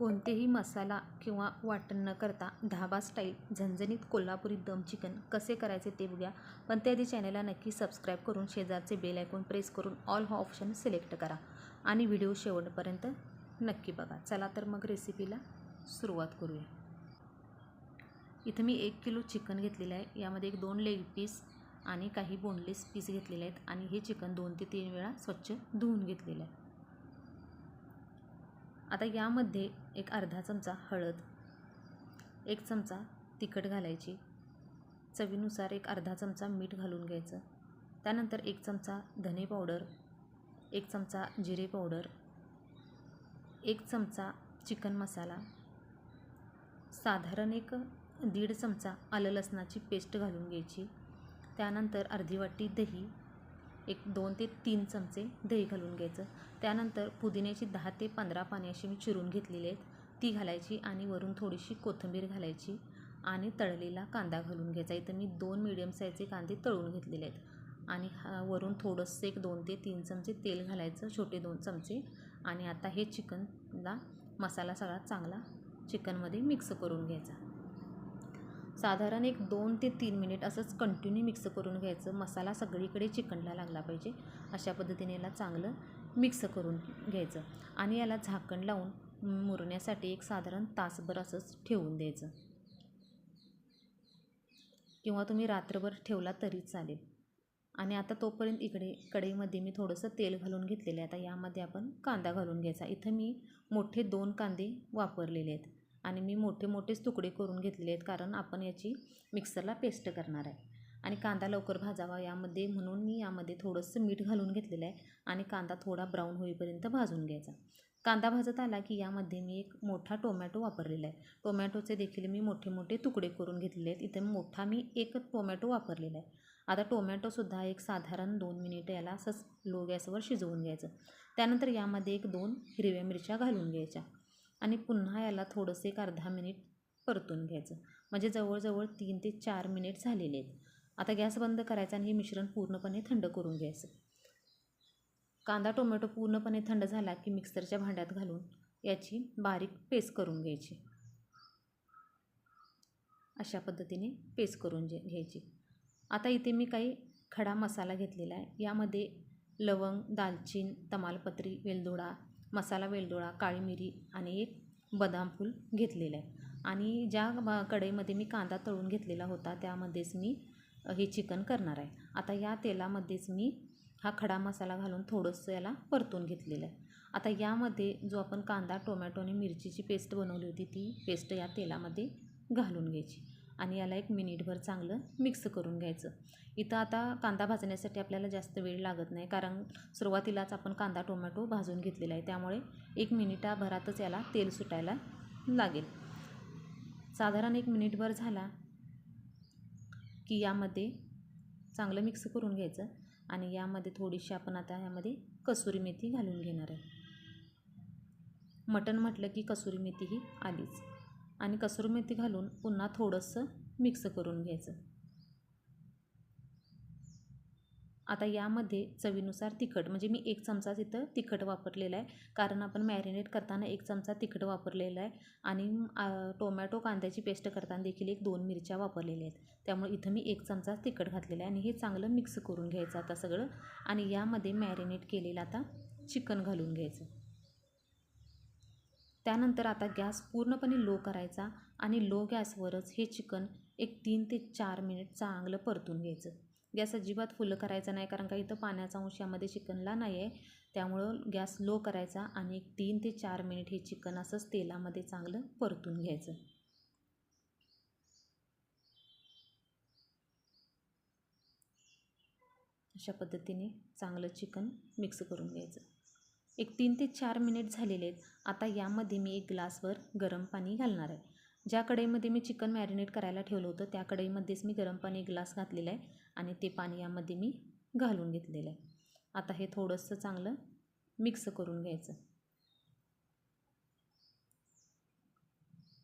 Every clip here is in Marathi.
कोणतेही मसाला किंवा वाटण न करता धाबा स्टाईल झणझणीत कोल्हापुरी दम चिकन कसे करायचे ते बघूया. पण त्याआधी चॅनलला नक्की सबस्क्राईब करून शेजारचे बेल आयकॉन प्रेस करून ऑल हा ऑप्शन सिलेक्ट करा. आणि व्हिडिओ शेवटपर्यंत नक्की बघा. चला तर मग रेसिपीला सुरुवात करूया. इथं मी एक किलो चिकन घेतलेलं आहे. यामध्ये एक दोन लेग पीस आणि काही बोनलेस पीस घेतलेले आहेत. आणि हे चिकन दोन ते तीन वेळा स्वच्छ धुवून घेतलेलं आहे. आता यामध्ये एक अर्धा चमचा हळद एक चमचा तिखट घालायची. चवीनुसार एक अर्धा चमचा मीठ घालून घ्यायचं. त्यानंतर एक चमचा धने पावडर एक चमचा जिरे पावडर एक चमचा चिकन मसाला साधारण एक दीड चमचा आलं लसणाची पेस्ट घालून घ्यायची. त्यानंतर अर्धी वाटी दही एक दोन ते तीन चमचे दही घालून घ्यायचं. त्यानंतर पुदिन्याची दहा ते पंधरा पाने अशी मी चिरून घेतलेली आहेत. ती घालायची आणि वरून थोडीशी कोथिंबीर घालायची आणि तळलेला कांदा घालून घ्यायचा. इथं मी दोन मिडियम साईजचे कांदे तळून घेतलेले आहेत. आणि हा वरून थोडंसं एक दोन ते तीन चमचे तेल घालायचं छोटे दोन चमचे. आणि आता हे चिकनला मसाला सगळा चांगला चिकनमध्ये मिक्स करून घ्यायचा. साधारण एक दोन ते तीन मिनिट असंच कंटिन्यू मिक्स करून घ्यायचं. मसाला सगळीकडे चिकनला लागला पाहिजे. अशा पद्धतीने याला चांगलं मिक्स करून घ्यायचं. आणि याला झाकण लावून मुरण्यासाठी एक साधारण तासभर असंच ठेवून द्यायचं. किंवा तुम्ही रात्रभर ठेवला तरी चालेल. आणि आता तोपर्यंत इकडे कढईमध्ये मी थोडंसं तेल घालून घेतलेलं आहे. आता यामध्ये आपण कांदा घालून घ्यायचा. इथं मी मोठे दोन कांदे वापरलेले आहेत. आणि मी मोठे मोठेच तुकडे करून घेतलेले आहेत कारण आपण याची मिक्सरला पेस्ट करणार आहे. आणि कांदा लवकर भाजावा यामध्ये म्हणून मी यामध्ये थोडंसं मीठ घालून घेतलेलं आहे आणि कांदा थोडा ब्राऊन होईपर्यंत भाजून घ्यायचा. कांदा भाजत आला की यामध्ये मी एक मोठा टोमॅटो वापरलेला आहे. टोमॅटोचे देखील मी मोठे मोठे तुकडे करून घेतलेले आहेत. इथे मोठा मी एक टोमॅटो वापरलेला आहे. आता टोमॅटोसुद्धा एक साधारण दोन मिनिटं याला असंच लो गॅसवर शिजवून घ्यायचं. त्यानंतर यामध्ये एक दोन हिरव्या मिरच्या घालून घ्यायच्या. आणि पुन्हा याला थोडंसं एक अर्धा मिनिट परतून घ्यायचं. म्हणजे जवळजवळ तीन ते चार मिनिट झालेले आहेत. आता गॅस बंद करायचा आणि हे मिश्रण पूर्णपणे थंड करून घ्यायचं. कांदा टोमॅटो पूर्णपणे थंड झाला की मिक्सरच्या भांड्यात घालून याची बारीक पेस्ट करून घ्यायची. अशा पद्धतीने पेस्ट करून जे घ्यायची. आता इथे मी काही खडा मसाला घेतलेला आहे. यामध्ये लवंग दालचीन तमालपत्री वेलदोडा मसाला वेलदोडा काळी मिरी आणि एक बदाम फूल घेतलेलं आहे. आणि ज्या कढईमध्ये मी कांदा तळून घेतलेला होता त्यामध्येच मी हे चिकन करणार आहे. आता या तेलामध्येच मी हा खडा मसाला घालून थोडंसं याला परतून घेतलेलं आहे. आता यामध्ये जो आपण कांदा टोमॅटो आणि मिरचीची पेस्ट बनवली होती ती पेस्ट या तेलामध्ये घालून घ्यायची. आणि याला एक मिनिटभर चांगलं मिक्स करून घ्यायचं. इथं आता कांदा भाजण्यासाठी आपल्याला जास्त वेळ लागत नाही कारण सुरुवातीलाच आपण कांदा टोमॅटो भाजून घेतलेला आहे. त्यामुळे एक मिनिटाभरातच याला तेल सुटायला लागेल. साधारण एक मिनिटभर झाला की यामध्ये चांगलं मिक्स करून घ्यायचं आणि यामध्ये थोडीशी आपण आता यामध्ये कसुरी मेथी घालून घेणार आहे. मटण म्हटलं की कसुरी मेथी ही आलीच. आणि कसुरी मेथी घालून पुन्हा थोडंसं मिक्स करून घ्यायचं. आता यामध्ये चवीनुसार तिखट म्हणजे मी एक चमचाच इथं तिखट वापरलेलं आहे. कारण आपण मॅरिनेट करताना एक चमचा तिखट वापरलेला आहे. आणि टोमॅटो कांद्याची पेस्ट करताना देखील एक दोन मिरच्या वापरलेल्या आहेत. त्यामुळे इथं मी एक चमचा तिखट घातलेलं आहे आणि हे चांगलं मिक्स करून घ्यायचं आता सगळं. आणि यामध्ये मॅरिनेट केलेलं आता चिकन घालून घ्यायचं. त्यानंतर आता गॅस पूर्णपणे लो करायचा आणि लो गॅसवरच हे चिकन एक तीन ते चार मिनिट चांगलं परतून घ्यायचं. गॅस अजिबात फुलं करायचा नाही कारण का इथं पाण्याचा अंश यामध्ये चिकनला नाही आहे त्यामुळं गॅस लो करायचा आणि एक तीन ते चार मिनिट हे चिकन असंच तेलामध्ये चांगलं परतून घ्यायचं. अशा पद्धतीने चांगलं चिकन मिक्स करून घ्यायचं. एक तीन ते चार मिनिट झालेले आहेत. आता यामध्ये मी एक ग्लासवर गरम पाणी घालणार आहे. ज्या कढईमध्ये मी चिकन मॅरिनेट करायला ठेवलं होतं त्या कढईमध्येच मी गरम पाणी एक ग्लास घातलेलं आहे आणि ते पाणी यामध्ये मी घालून घेतलेलं आहे. आता हे थोडंसं चांगलं मिक्स करून घ्यायचं.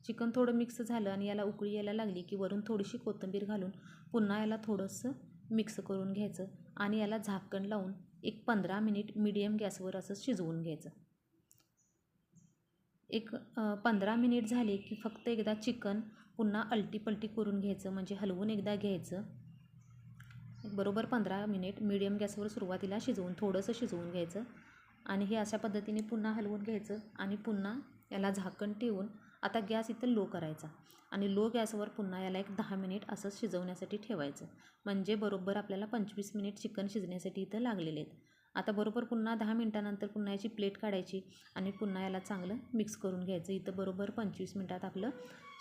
चिकन थोडं मिक्स झालं आणि याला उकळी यायला लागली की वरून थोडीशी कोथिंबीर घालून पुन्हा याला थोडंसं मिक्स करून घ्यायचं आणि याला झाकण लावून एक पंधरा मिनिट मिडियम गॅसवर असं शिजवून घ्यायचं. एक पंधरा मिनिट झाले की फक्त एकदा चिकन पुन्हा अलटी पलटी करून घ्यायचं म्हणजे हलवून एकदा घ्यायचं. बरोबर पंधरा मिनिट मिडियम गॅसवर सुरुवातीला शिजवून थोडंसं शिजवून घ्यायचं. आणि हे अशा पद्धतीने पुन्हा हलवून घ्यायचं आणि पुन्हा याला झाकण ठेवून आता गॅस इथं लो करायचा आणि लो गॅसवर पुन्हा याला एक दहा मिनिट असं शिजवण्यासाठी ठेवायचं. म्हणजे बरोबर आपल्याला पंचवीस मिनिट चिकन शिजण्यासाठी इथं लागलेले आहेत. आता बरोबर पुन्हा दहा मिनटानंतर पुन्हा याची प्लेट काढायची आणि पुन्हा याला चांगलं मिक्स करून घ्यायचं. इथं बरोबर पंचवीस मिनटात आपलं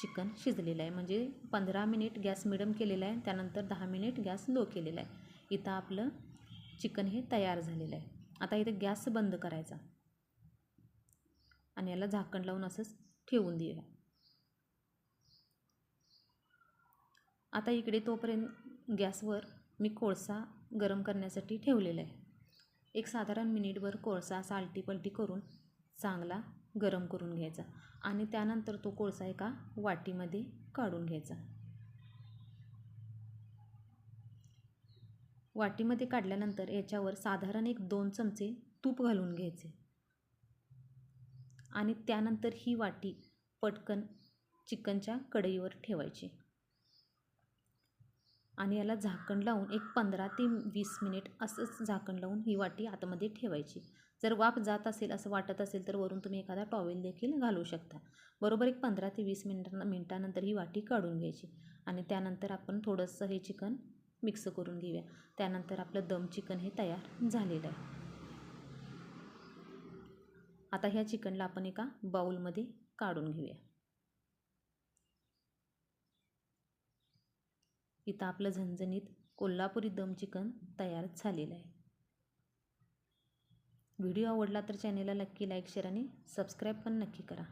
चिकन शिजलेलं आहे. म्हणजे पंधरा मिनिट गॅस मिडम केलेला आहे. त्यानंतर दहा मिनिट गॅस लो केलेला आहे. इथं आपलं चिकन हे तयार झालेलं आहे. आता इथं गॅस बंद करायचा. आणि याला झाकण लावून असंच ठेवून दिला. आता इकडे तोपर्यंत गॅसवर मी कोळसा गरम करण्यासाठी ठेवलेला आहे. एक साधारण मिनिटभर कोळसा असा आलटी पलटी करून चांगला गरम करून घ्यायचा आणि त्यानंतर तो कोळसा एका वाटीमध्ये काढून घ्यायचा. वाटीमध्ये काढल्यानंतर याच्यावर साधारण एक दोन चमचे तूप घालून घ्यायचे. आणि त्यानंतर ही वाटी पटकन चिकनच्या कढईवर ठेवायची. आणि याला झाकण लावून एक पंधरा ते वीस मिनिट असंच झाकण लावून ही वाटी आतमध्ये ठेवायची. जर वाफ जात असेल असं वाटत असेल तर वरून तुम्ही एखादा टॉवेल देखील घालू शकता. बरोबर एक पंधरा ते वीस मिनिट मिनटानंतर ही वाटी काढून घ्यायची. आणि त्यानंतर आपण थोडंसं हे चिकन मिक्स करून घेऊया. त्यानंतर आपलं दम चिकन हे तयार झालेलं आहे. आता ह्या चिकनला आपण एका बाऊलमध्ये काढून घेऊया. इथं आपलं झणझणीत कोल्हापुरी दम चिकन तयार झालेलं आहे. व्हिडिओ आवडला तर चॅनेलला नक्की लाईक शेअर आणि सबस्क्राईब पण नक्की करा.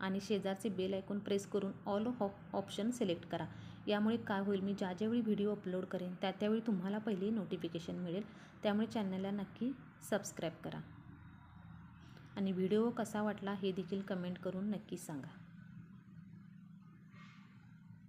आणि शेजारचे बेल ऐकून प्रेस करून ऑल ऑफ ऑप्शन सिलेक्ट करा. यामुळे काय होईल मी ज्या ज्यावेळी व्हिडिओ अपलोड करेन त्या त्यावेळी तुम्हाला पहिली नोटिफिकेशन मिळेल. त्यामुळे चॅनलला नक्की सबस्क्राईब करा. आणि व्हिडिओ कसा वाटला हे देखील कमेंट करून नक्की सांगा.